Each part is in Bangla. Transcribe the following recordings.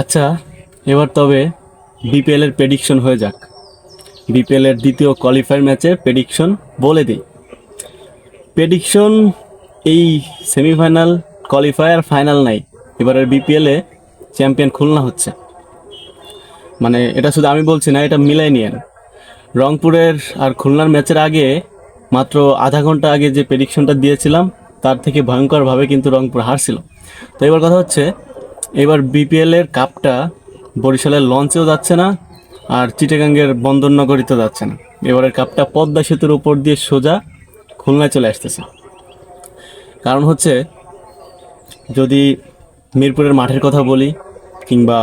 আচ্ছা এবার তবে বিপিএল এর প্রেডিকশন হয়ে যাক। বিপিএল এর দ্বিতীয় কোয়ালিফায়ার ম্যাচে প্রেডিকশন বলে দিই। প্রেডিকশন এই সেমিফাইনাল কোয়ালিফায়ার ফাইনাল নাই। এবারের বিপিএল চ্যাম্পিয়ন খুলনা হচ্ছে। মানে এটা শুধু আমি বলছি না, এটা মিলাই নিয়েন। রংপুরের আর খুলনার ম্যাচের আগে মাত্র আধা ঘণ্টা আগে যে প্রেডিকশনটা দিয়েছিলাম, তার থেকে ভয়ঙ্করভাবে কিন্তু রংপুর হারছিল। তো এবার কথা হচ্ছে, এবার বিপিএল এর কাপটা বরিশালের লঞ্চেও যাচ্ছে না, আর চিটাগাঙ্গের বন্দরনগরীতেও যাচ্ছে না। এবারের কাপটা পদ্মা সেতুর উপর দিয়ে সোজা খুলনায় চলে আসতেছে। কারণ হচ্ছে, যদি মিরপুরের মাঠের কথা বলি, কিংবা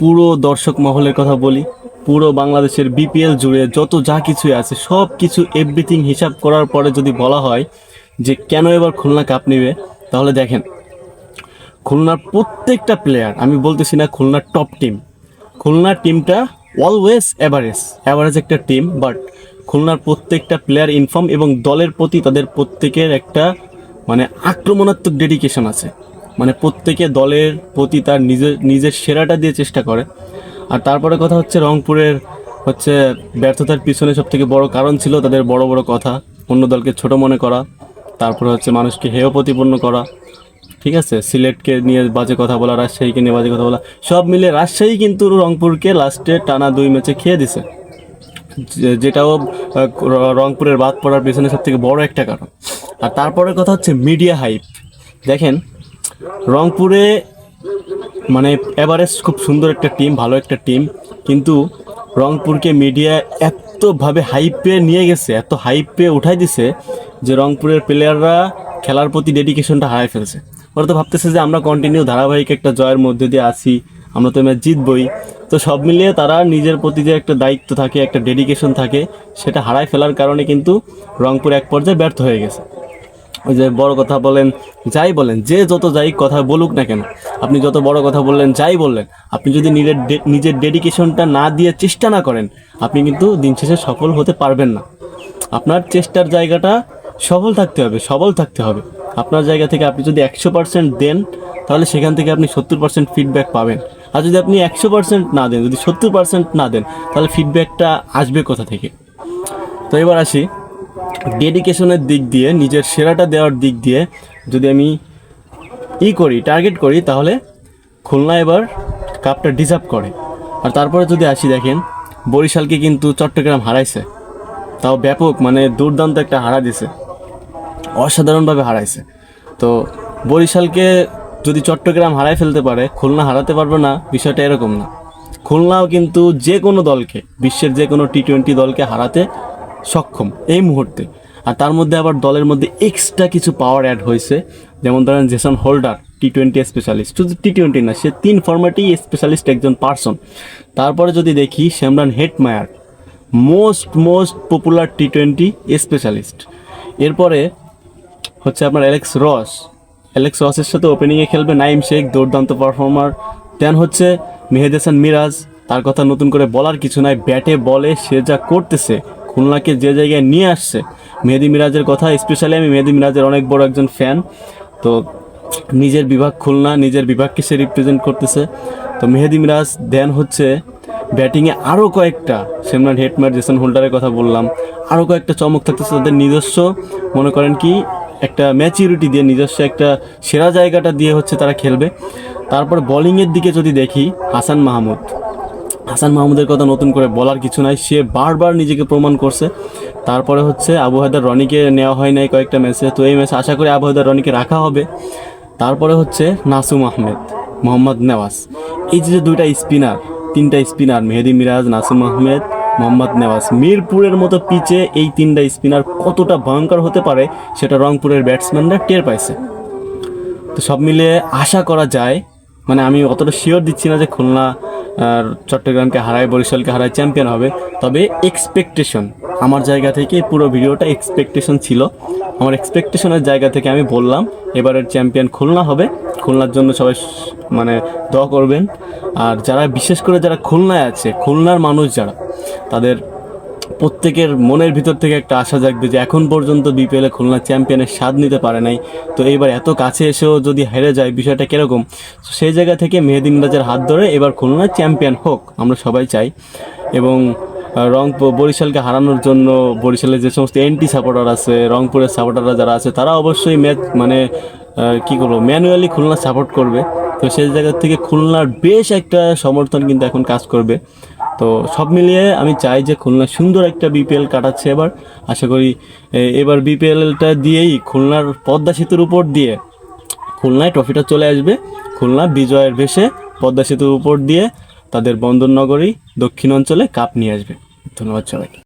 পুরো দর্শক মহলের কথা বলি, পুরো বাংলাদেশের বিপিএল জুড়ে যত যা কিছু আছে, সব কিছু এভরিথিং হিসাব করার পরে যদি বলা হয় যে কেন এবার খুলনা কাপ নেবে, তাহলে দেখেন খুলনার প্রত্যেকটা প্লেয়ার আমি বলতেছি না খুলনার টপ টিম খুলনার টিমটা অলওয়েজ অ্যাভারেজ অ্যাভারেজ একটা টিম বাট খুলনার প্রত্যেকটা প্লেয়ার ইনফর্ম এবং দলের প্রতি তাদের প্রত্যেকের একটা মানে আক্রমণাত্মক ডেডিকেশন আছে। মানে প্রত্যেকে দলের প্রতি তার নিজের নিজের সেরাটা দিয়ে চেষ্টা করে। আর তারপরে কথা হচ্ছে রংপুরের হচ্ছে ব্যর্থতার পিছনে সব থেকে বড় কারণ ছিল তাদের বড় বড় কথা, অন্য দলকে ছোট মনে করা, তারপরে হচ্ছে মানুষকে হেয় প্রতিপন্ন করা ঠিক আছে? সিলেটকে নিয়ে বাজে কথা বলা, রাজশাহীকে নিয়ে বাজে কথা বলা, সব মিলে রাজশাহী কিন্তু রংপুরকে লাস্টে টানা দুই ম্যাচে খেয়ে দিছে। যেটাও রংপুরের বাদ পড়ার পেছনে সব থেকে বড় একটা কারণ। আর তারপরের কথা হচ্ছে মিডিয়া হাইপ দেখেন, রংপুরে মানে এভারেস্ট খুব সুন্দর একটা টিম ভালো একটা টিম কিন্তু রংপুরকে মিডিয়া এতভাবে হাইপে নিয়ে গেছে, এত হাইপে উঠাই দিছে যে রংপুরের প্লেয়াররা খেলার প্রতি ডেডিকেশনটা হারাই ফেলছে। ওরা তো ভাবতেছে যে আমরা কন্টিনিউ ধারাবাহিক একটা জয়ের মধ্যে দিয়ে আসি আমরা তো ম্যাচ জিতবই। তো সব মিলিয়ে তারা নিজের প্রতি যে একটা দায়িত্ব থাকে, একটা ডেডিকেশন থাকে, সেটা হারাই ফেলার কারণে কিন্তু রংপুর এক পর্যায়ে ব্যর্থ হয়ে গেছে। ওই যে বড় কথা বলেন, যাই বলেন, যে যত যাই কথা বলুক না কেন, আপনি যত বড় কথা বললেন, যাই বললেন, আপনি যদি নিজের নিজের ডেডিকেশনটা না দিয়ে চেষ্টা না করেন, আপনি কিন্তু দিন শেষে সফল হতে পারবেন না। আপনার চেষ্টার জায়গাটা সফল থাকতে হবে, সবল থাকতে হবে। আপনার জায়গা থেকে আপনি যদি একশো পার্সেন্ট দেন, তাহলে সেখান থেকে আপনি সত্তর পার্সেন্ট ফিডব্যাক পাবেন। আর যদি আপনি একশো পার্সেন্ট না দেন, যদি সত্তর পার্সেন্ট না দেন, তাহলে ফিডব্যাকটা আসবে কোথা থেকে? তো এবার আসি। ডেডিকেশনের দিক দিয়ে, নিজের সেরাটা দেওয়ার দিক দিয়ে যদি আমি ই করি টার্গেট করি, তাহলে খুলনা এবার কাপটা ডিজার্ভ করে। আর তারপরে যদি আসি দেখেন, বরিশালকে কিন্তু চট্টগ্রাম হারাইছে। তাও ব্যাপক মানে দুর্দান্ত একটা হারা দিছে। অসাধারণভাবে হারাইছে। তো বরিশালকে যদি চট্টগ্রাম হারাই ফেলতে পারে, খুলনা হারাতে পারবে না, বিষয়টা এরকম না। খুলনাও কিন্তু যে কোনো দলকে, বিশ্বের যে কোনো টি টোয়েন্টি দলকে হারাতে সক্ষম এই মুহূর্তে। আর তার মধ্যে আবার দলের মধ্যে এক্সট্রা কিছু পাওয়ার অ্যাড হয়েছে। যেমন ধরেন Jason Holder T twenty specialist শুধু টি টোয়েন্টি না, সে তিন ফর্ম্যাটেই স্পেশালিস্ট একজন পার্সন তারপরে যদি দেখি Shimron Hetmyer most most popular T twenty specialist এরপরে হচ্ছে আপনার অ্যালেক্স রস অ্যালেক্স রসের সাথে ওপেনিংয়ে খেলবে নাইম শেখ, দুর্দান্ত পারফর্মার দেন হচ্ছে মেহেদ হাসান মিরাজ, তার কথা নতুন করে বলার কিছু নাই, ব্যাটে, বলে সে যা করতেছে, খুলনাকে যে জায়গায় নিয়ে আসছে। মেহেদি মিরাজের কথা স্পেশালি আমি মেহেদি মিরাজের অনেক বড় একজন ফ্যান তো নিজের বিভাগ খুলনা, নিজের বিভাগকে সে রিপ্রেজেন্ট করতেছে। তো মেহেদি মিরাজ দেন হচ্ছে ব্যাটিংয়ে আরও কয়েকটা, সেমরান হেটমার জেসন হোল্ডারের কথা বললাম। আরও কয়েকটা চমক থাকতেছে তাদের নিজস্ব। মনে করেন কি একটা ম্যাচিউরিটি দিয়ে, নিজস্ব একটা সেরা জায়গাটা দিয়ে হচ্ছে তারা খেলবে। তারপর বোলিংয়ের দিকে যদি দেখি, হাসান মাহমুদ। হাসান মাহমুদের কথা নতুন করে বলার কিছু নাই, সে বারবার নিজেকে প্রমাণ করছে। তারপরে হচ্ছে আবু হায়দার রনিকে নেওয়া হয় নাই কয়েকটা ম্যাচে তো এই ম্যাচে আশা করি আবু হায়দার রনিকে রাখা হবে। তারপরে হচ্ছে নাসুম আহমেদ, মোহাম্মদ নেওয়াজ। এই যে দুইটা স্পিনার তিনটা স্পিনার মেহেদি মিরাজ, নাসুম আহমেদ মোহাম্মদ নেওয়াজ। মিরপুরের মতো পিচে এই তিনটা স্পিনার কতটা ভয়ঙ্কর হতে পারে, সেটা রংপুরের ব্যাটসম্যানরা টের পাইছে। তো সব মিলিয়ে আশা করা যায় মানে আমি অতটা শিওর দিচ্ছি না যে খুলনা আর চট্টগ্রামকে হারায়, বরিশালকে হারায় চ্যাম্পিয়ন হবে। তবে এক্সপেকটেশন আমার জায়গা থেকে পুরো ভিডিওটা এক্সপেকটেশন ছিল। আমার এক্সপেকটেশনের জায়গা থেকে আমি বললাম, এবারের চ্যাম্পিয়ন খুলনা হবে। খুলনার জন্য সবাই মানে দোয়া করবেন। আর যারা, বিশেষ করে যারা খুলনায় আছে, খুলনার মানুষ যারা তাদের প্রত্যেকের মনের ভিতর থেকে একটা আশা জাগবে যে এখন পর্যন্ত বিপিএলে খুলনা চ্যাম্পিয়নের স্বাদ নিতে পারে নাই। তো এইবার এত কাছে এসেও যদি হেরে যায় বিষয়টা কীরকম? তো সেই জায়গা থেকে মেহেদিন রাজার হাত ধরে এবার খুলনা চ্যাম্পিয়ন হোক, আমরা সবাই চাই। এবং রংপুর, বরিশালকে হারানোর জন্য বরিশালের যে সমস্ত এন্টি সাপোর্টার আছে, রংপুরের সাপোর্টাররা যারা আছে, তারা অবশ্যই ম্যাচ মানে কি করব ম্যানুয়ালি খুলনা সাপোর্ট করবে। তো সেই জায়গা থেকে খুলনার বেশ একটা সমর্থন কিন্তু এখন কাজ করবে। তো সব মিলিয়ে আমি চাই যে খুলনা সুন্দর একটা বিপিএল কাটাচ্ছে এবার। আশা করি এবার বিপিএলটা দিয়েই খুলনার পদ্মা সেতুর উপর দিয়ে খুলনায় ট্রফিটা চলে আসবে। খুলনা বিজয়ের ভেসে পদ্মা সেতুর উপর দিয়ে তাদের বন্দরনগরী দক্ষিণ অঞ্চলে কাপ নিয়ে আসবে। ধন্যবাদ সবাইকে।